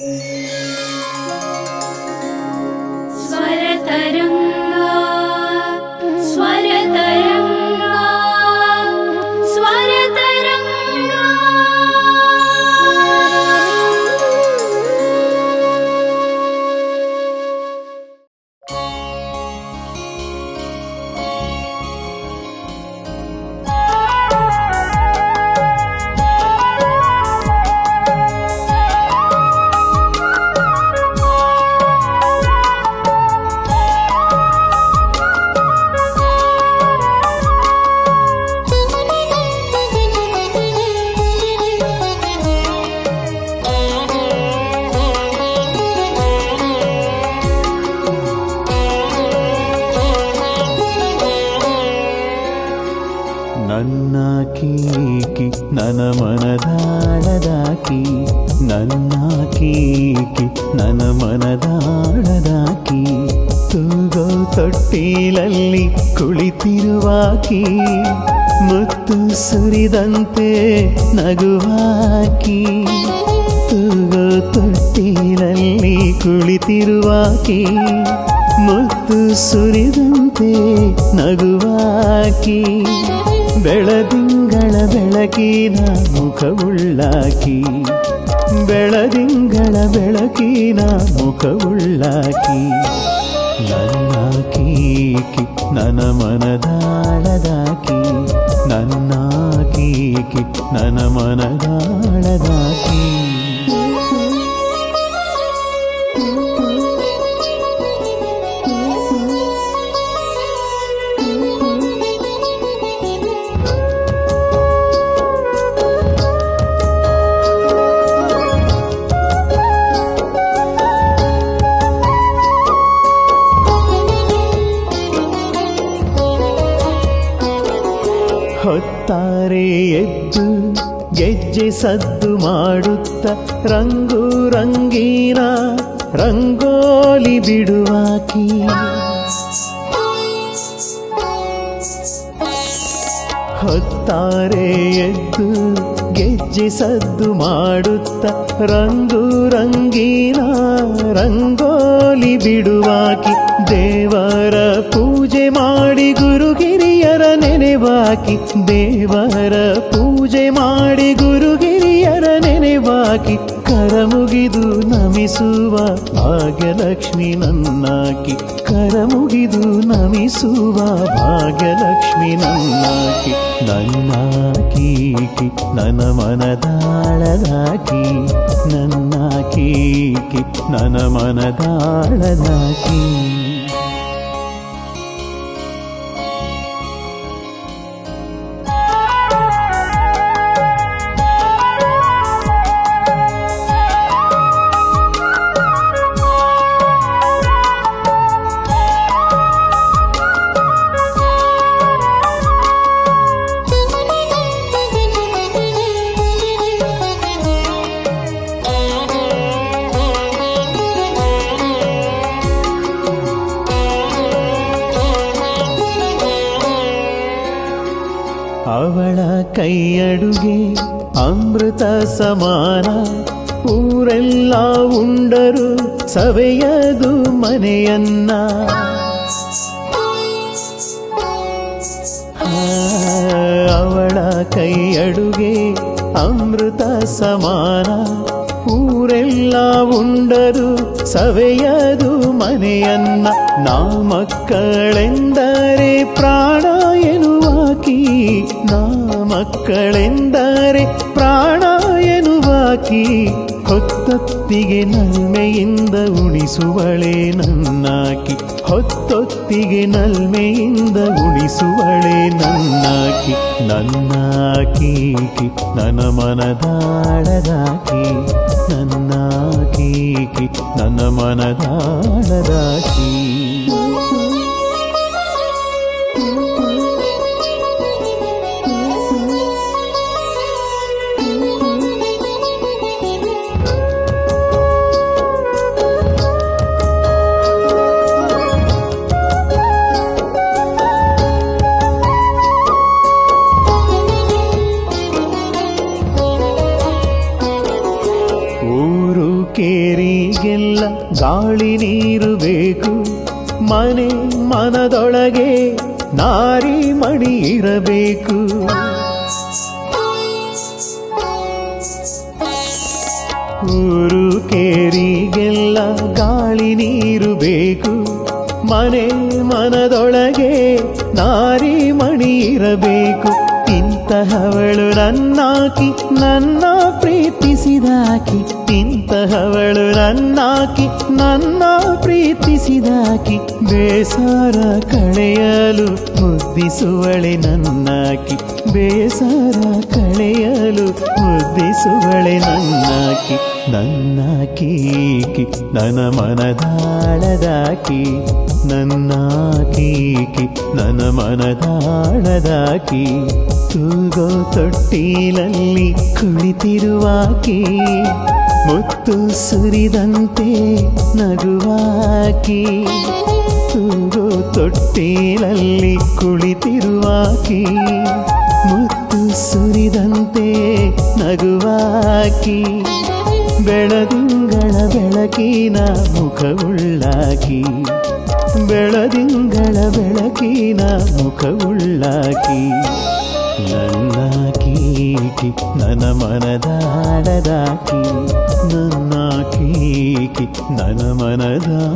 Música ನನ್ನ ಕೀಕಿ ನನ್ನ ಮನದಾಳದಾಕಿ. ನನ್ನ ಕೀಕಿ ನನ್ನ ಮನದಾಳದಾಕಿ. ತೂಗೋ ತೊಟ್ಟಿಲಲ್ಲಿ ಕುಳಿತಿರುವಾಕಿ. ಮತ್ತು ಸುರಿದಂತೆ ನಗುವಾಕಿ. ತೂಗೋ ತೊಟ್ಟಿಲಲ್ಲಿ ಕುಳಿತಿರುವಾಕಿ. ಮತ್ತು ಸುರಿದಂತೆ ನಗುವಾಕಿ. ಬೆಳದಿಂಗಳ ಬೆಳಕಿನ ಮುಖವುಳ್ಳಾಕಿ ಬೆಳದಿಂಗಳ ಬೆಳಕಿನ ಮುಖವುಳ್ಳಾಕಿ ನನ್ನ ಕೀಕಿ ನನ್ನ ಮನದಾಳದಾಕಿ. ನನ್ನ ಕೀಕಿ ನನ್ನ ಮನದಾಳದಾಕಿ. ಹೊತ್ತಾರೆ ಎದ್ದು ಗೆಜ್ಜೆ ಸದ್ದು ಮಾಡುತ್ತ ರಂಗು ರಂಗೀನ ರಂಗೋಲಿ ಬಿಡುವಾಕಿ. ಹೊತ್ತಾರೆ ಎದ್ದು ಗೆಜ್ಜೆ ಸದ್ದು ಮಾಡುತ್ತ ರಂಗು ರಂಗೀನ ರಂಗೋಲಿ ಬಿಡುವಾಕಿ. ದೇವರ ಪೂಜೆ ಮಾಡಿ ಗುರುಗಿರಿಯರ ನೆನೆವಾಕಿ, ದೇವರ ಪೂಜೆ ಮಾಡಿ ಗುರುಗಿರಿಯರ ನೆನೆವಾಕಿ, ಕರ ಮುಗಿದು ನಮಿಸುವ ಭಾಗ್ಯಲಕ್ಷ್ಮಿ ನನ್ನಾಕಿ, ಕರ ಮುಗಿದು ನಮಿಸುವ ಭಾಗ್ಯಲಕ್ಷ್ಮಿ ನನ್ನಾಕಿ, ನನ್ನ ಕೀಕಿ ನನ್ನ ಮನದಾಳದಾಕಿ ನನ್ನ ಕೀಕಿ ನನ್ನ ಮನದಾಳದಾಕಿ ಕೈಯಡುಗೆ ಅಮೃತ ಸಮಾನ. ಊರೆಲ್ಲ ಉಂಡರು ಸವೆಯದು ಮನೆಯನ್ನ. ಅವಳ ಕೈಯಡುಗೆ ಅಮೃತ ಸಮಾನ. ಊರೆಲ್ಲ ಉಂಡರು ಸವೆಯದು ಮನೆಯನ್ನ. ನಾ ಮಕ್ಕಳೆಂದರೆ ಮಕ್ಕಳೆಂದರೆ ಪ್ರಾಣ ಎನ್ನುವಾಕಿ ಹೊತ್ತೊತ್ತಿಗೆ ನಲ್ಮೆಯಿಂದ ಉಣಿಸುವಳೆ ನನ್ನಾಕಿ. ಹೊತ್ತೊತ್ತಿಗೆ ನಲ್ಮೆಯಿಂದ ಉಣಿಸುವಳೆ ನನ್ನಾಕಿ. ನನ್ನ ಕೀಕಿ ನನ್ನ ಮನದಾಳದಾಕಿ. ನನ್ನ ಕೀಕಿ ನನ್ನ ಮನದಾಳದಾಕಿ. ಕೇರಿಗೆಲ್ಲ ಗಾಳಿ ನೀರು ಬೇಕು. ಮನೆ ಮನದೊಳಗೆ ನಾರಿ ಮಣಿ ಇರಬೇಕು. ಊರು ಕೇರಿಗೆಲ್ಲ ಗಾಳಿ ನೀರು ಬೇಕು. ಮನೆ ಮನದೊಳಗೆ ನಾರಿ ಮಣಿ ಇರಬೇಕು. ಇಂತಹವಳು ನನ್ನಾಕಿ, ನನ್ನ ಪ್ರೀತಿಸಿದಾಕಿ. ಇಂತಹವಳು ನನ್ನಾಕಿ, ನನ್ನ ಪ್ರೀತಿಸಿದಾಕಿ. ಬೇಸರ ಕಳೆಯಲು ಮುದ್ದಿಸುವಳೆ ನನ್ನಾಕಿ. ಬೇಸರ ಕಳೆಯಲು ಮುದ್ದಿಸುವಳೆ ನನ್ನಾಕಿ. ನನ್ನಾಕೀಕಿ ನನ್ನ ಮನದಾಳದಾಕಿ. ನನ್ನಾಕೀಕಿ ನನ್ನ ಮನದಾಳದಾಕಿ ತೂಗೋ ತೊಟ್ಟಿಲಲ್ಲಿ ಕುಳಿತಿರುವಾಕಿ, ಮುತ್ತು ಸುರಿದಂತೆ ನಗುವಾಕಿ, ತೂಗೋ ತೊಟ್ಟಿಲಲ್ಲಿ ಕುಳಿತಿರುವಾಕಿ, ಮುತ್ತು ಸುರಿದಂತೆ ನಗುವಾಕಿ, ಬೆಳದಿಂಗಳ ಬೆಳಕಿನ ಮುಖವುಳ್ಳಾಕಿ. ಬೆಳದಿಂಗಳ ಬೆಳಕಿನ ಮುಖವುಳ್ಳಾಕಿ ನನ್ನ ಕೀಕಿ ನನ್ನ ಮನದಾಳದಾಕಿ ನನ್ನ ಕೀಕಿ ನನ್ನ ಮನದಾಳದಾಕಿ.